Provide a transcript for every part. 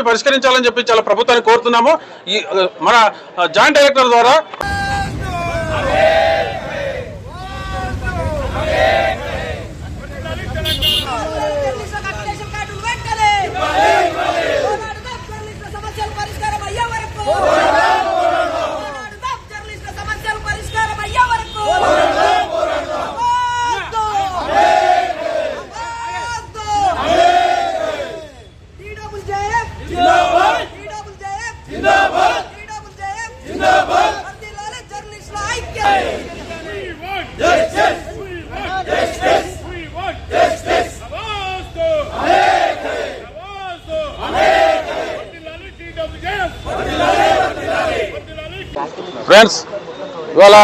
పరిష్కరించాలని చెప్పి చాలా ప్రభుత్వాన్ని కోరుతున్నాము. ఈ మన జాయింట్ డైరెక్టర్ ద్వారా జర్నలిస్టుల అప్లికేషన్ కార్డులు వెంటనే పోరాడుదాం జర్నలిస్టుల సమస్యలు పరిష్కారం అయ్యే వరకు పోరాడుదాం జర్నలిస్టుల సమస్యలు పరిష్కారం అయ్యే వరకు వద్దు. వద్దు. TWJF. TWJF. TWJF. వర్ధిల్లాలి జర్నలిస్టుల ఐక్యత ఫ్రెండ్స్ ఇవాళ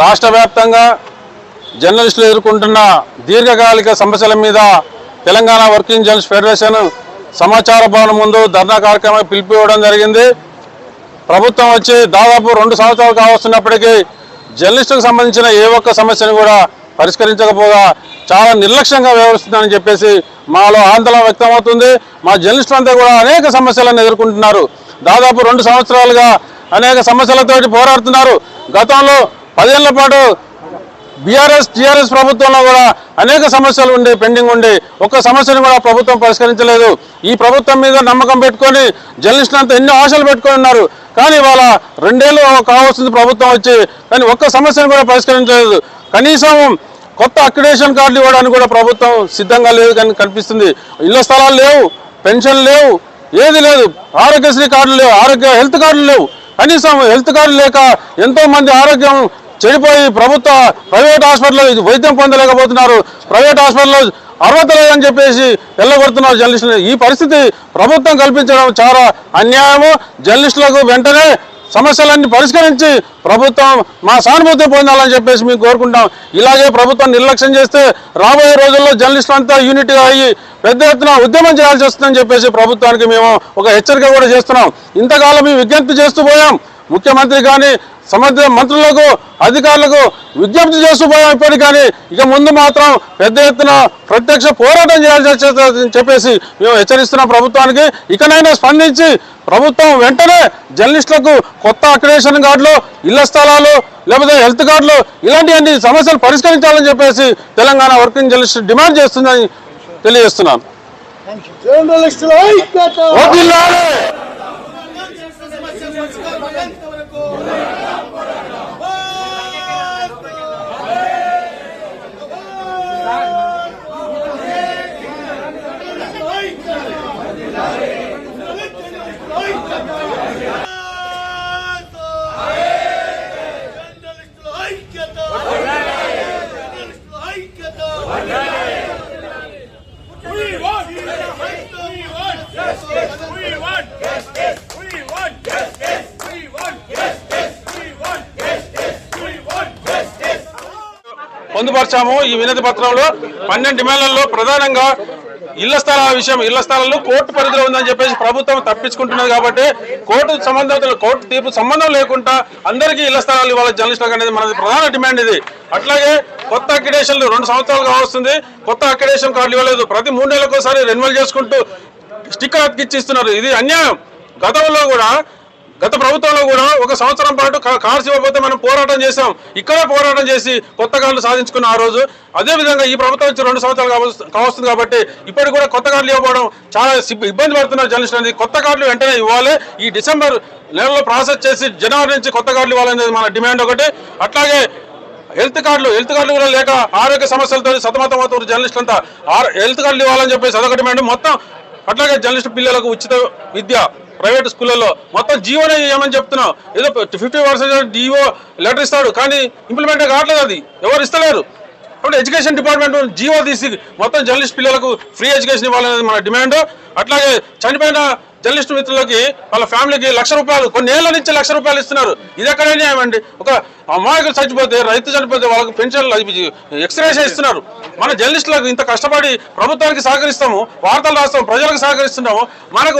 రాష్ట్ర వ్యాప్తంగా జర్నలిస్టులు ఎదుర్కొంటున్న దీర్ఘకాలిక సమస్యల మీద తెలంగాణ వర్కింగ్ జర్నలిస్ట్ ఫెడరేషన్ సమాచార భవనం ముందు ధర్నా కార్యక్రమం పిలిపివ్వడం జరిగింది. ప్రభుత్వం వచ్చి దాదాపు రెండు సంవత్సరాలు కావస్తున్నప్పటికీ జర్నలిస్టులకు సంబంధించిన ఏ ఒక్క సమస్యను కూడా పరిష్కరించకపోగా చాలా నిర్లక్ష్యంగా వ్యవహరిస్తుందని చెప్పేసి మాలో ఆందోళన వ్యక్తమవుతుంది. మా జర్నలిస్టులు అంతా కూడా అనేక సమస్యలను ఎదుర్కొంటున్నారు. దాదాపు రెండు సంవత్సరాలుగా అనేక సమస్యలతోటి పోరాడుతున్నారు. గతంలో పదేళ్ళ పాటు బీఆర్ఎస్ టీఆర్ఎస్ ప్రభుత్వంలో కూడా అనేక సమస్యలు ఉండి పెండింగ్ ఉండి ఒక్క సమస్యను కూడా ప్రభుత్వం పరిష్కరించలేదు. ఈ ప్రభుత్వం మీద నమ్మకం పెట్టుకొని జర్నలిస్టులు అంతా ఎన్నో ఆశలు పెట్టుకొని ఉన్నారు. కానీ ఇవాళ రెండేళ్ళు కావాల్సింది ప్రభుత్వం వచ్చి కానీ ఒక్క సమస్యను కూడా పరిష్కరించలేదు. కనీసం కొత్త అక్రిడేషన్ కార్డులు ఇవ్వడానికి కూడా ప్రభుత్వం సిద్ధంగా లేదు కానీ కనిపిస్తుంది. ఇళ్ళ స్థలాలు లేవు పెన్షన్ లేవు ఏది లేదు. ఆరోగ్యశ్రీ కార్డులు లేవు ఆరోగ్య హెల్త్ కార్డులు లేవు. కనీసం హెల్త్ కార్డు లేక ఎంతో మంది ఆరోగ్యం చెడిపోయి ప్రభుత్వ ప్రైవేట్ హాస్పిటల్లో వైద్యం పొందలేకపోతున్నారు. ప్రైవేట్ హాస్పిటల్లో అర్హత లేదని చెప్పేసి వెళ్ళగొడుతున్నారు జర్నలిస్టులు. ఈ పరిస్థితి ప్రభుత్వం కల్పించడం చాలా అన్యాయము. జర్నలిస్టులకు వెంటనే సమస్యలన్నీ పరిష్కరించి ప్రభుత్వం మా సానుభూతి పొందాలని చెప్పేసి మేము కోరుకుంటాం. ఇలాగే ప్రభుత్వం నిర్లక్ష్యం చేస్తే రాబోయే రోజుల్లో జర్నలిస్టులు అంతా యూనిట్గా అయ్యి పెద్ద ఎత్తున ఉద్యమం చేయాల్సి వస్తుందని చెప్పేసి ప్రభుత్వానికి మేము ఒక హెచ్చరిక కూడా చేస్తున్నాం. ఇంతకాలం మేము విజ్ఞప్తి చేస్తూ పోయాం. ముఖ్యమంత్రి కానీ సంబంధిత మంత్రులకు అధికారులకు విజ్ఞప్తి చేస్తూ పోయాం కానీ. ఇక ముందు మాత్రం పెద్ద ఎత్తున ప్రత్యక్ష పోరాటం చేయాల్సి చెప్పేసి మేము హెచ్చరిస్తున్నాం ప్రభుత్వానికి. ఇకనైనా స్పందించి ప్రభుత్వం వెంటనే జర్నలిస్టులకు కొత్త అక్రిడేషన్ కార్డులు ఇళ్ళ స్థలాలు లేకపోతే హెల్త్ కార్డులు ఇలాంటి సమస్యలు పరిష్కరించాలని చెప్పేసి తెలంగాణ వర్కింగ్ జర్నలిస్ట్ డిమాండ్ చేస్తుందని తెలియజేస్తున్నాను. పొందుపరిచాము. ఈ వినతి పత్రంలో పన్నెండు డిమాండ్లలో ప్రధానంగా ఇళ్ళ స్థలాల విషయం ఇళ్ళ స్థలాలు కోర్టు పరిధిలో ఉందని చెప్పేసి ప్రభుత్వం తప్పించుకుంటున్నది కాబట్టి కోర్టు సంబంధం కోర్టు తీర్పు సంబంధం లేకుండా అందరికీ ఇళ్ళ స్థలాలు ఇవ్వాలి జర్నలిస్టులకు అనేది మనది ప్రధాన డిమాండ్ ఇది. అట్లాగే కొత్త అక్రిడేషన్లు రెండు సంవత్సరాలు కావస్తుంది కొత్త అక్రిడేషన్ కార్డులు ఇవ్వలేదు. ప్రతి మూడు నెలలకు ఒకసారి రెన్యువల్ చేసుకుంటూ స్టిక్కర్ అతికిచ్చి ఇస్తున్నారు ఇది అన్యాయం. గతంలో కూడా గత ప్రభుత్వంలో కూడా ఒక సంవత్సరం పాటు కార్స్ ఇవ్వకపోతే మనం పోరాటం చేసాం ఇక్కడే పోరాటం చేసి కొత్త కార్డులు సాధించుకున్న ఆ రోజు. అదే విధంగా ఈ ప్రభుత్వం వచ్చి రెండు సంవత్సరాలు కావస్తుంది కాబట్టి ఇప్పటికి కూడా కొత్త కార్డులు ఇవ్వకపోవడం చాలా ఇబ్బంది పడుతున్నారు జర్నలిస్టులు అనేది. కొత్త కార్డులు వెంటనే ఇవ్వాలి. ఈ డిసెంబర్ నెలలో ప్రాసెస్ చేసి జనవరి నుంచి కొత్త కార్డులు ఇవ్వాలనేది మన డిమాండ్ ఒకటి. అట్లాగే హెల్త్ కార్డులు హెల్త్ కార్డులు కూడా లేక ఆరోగ్య సమస్యలతో సతమతం అవుతున్నారు జర్నలిస్టులు అంతా హెల్త్ కార్డులు ఇవ్వాలని చెప్పేసి అదొక డిమాండ్. మొత్తం అట్లాగే జర్నలిస్ట్ పిల్లలకు ఉచిత విద్య ప్రైవేట్ స్కూళ్ళలో మొత్తం జీవోనే ఏమని చెప్తున్నాం. ఏదో ఫిఫ్టీ పర్సెంట్ డిఓ లెటర్ ఇస్తాడు కానీ ఇంప్లిమెంట్ కావట్లేదు అది. ఎవరు ఇస్తలేరు. కాబట్టి ఎడ్యుకేషన్ డిపార్ట్మెంట్ జీవో తీసి మొత్తం జర్నలిస్ట్ పిల్లలకు ఫ్రీ ఎడ్యుకేషన్ ఇవ్వాలనేది మన డిమాండ్. అట్లాగే చనిపోయిన జర్నలిస్ట్ మిత్రులకి వాళ్ళ ఫ్యామిలీకి లక్ష రూపాయలు కొన్ని ఏళ్ళ నుంచి లక్ష రూపాయలు ఇస్తున్నారు. ఇది ఎక్కడ న్యాయం అండి? ఒక అమాయకులు చచ్చిపోతే రైతు చనిపోతే వాళ్ళకి పెన్షన్లు ఎక్స్రేస్ ఇస్తున్నారు. మన జర్నలిస్టులకు ఇంత కష్టపడి ప్రభుత్వానికి సహకరిస్తాము వార్తలు రాస్తాము ప్రజలకు సహకరిస్తున్నాము మనకు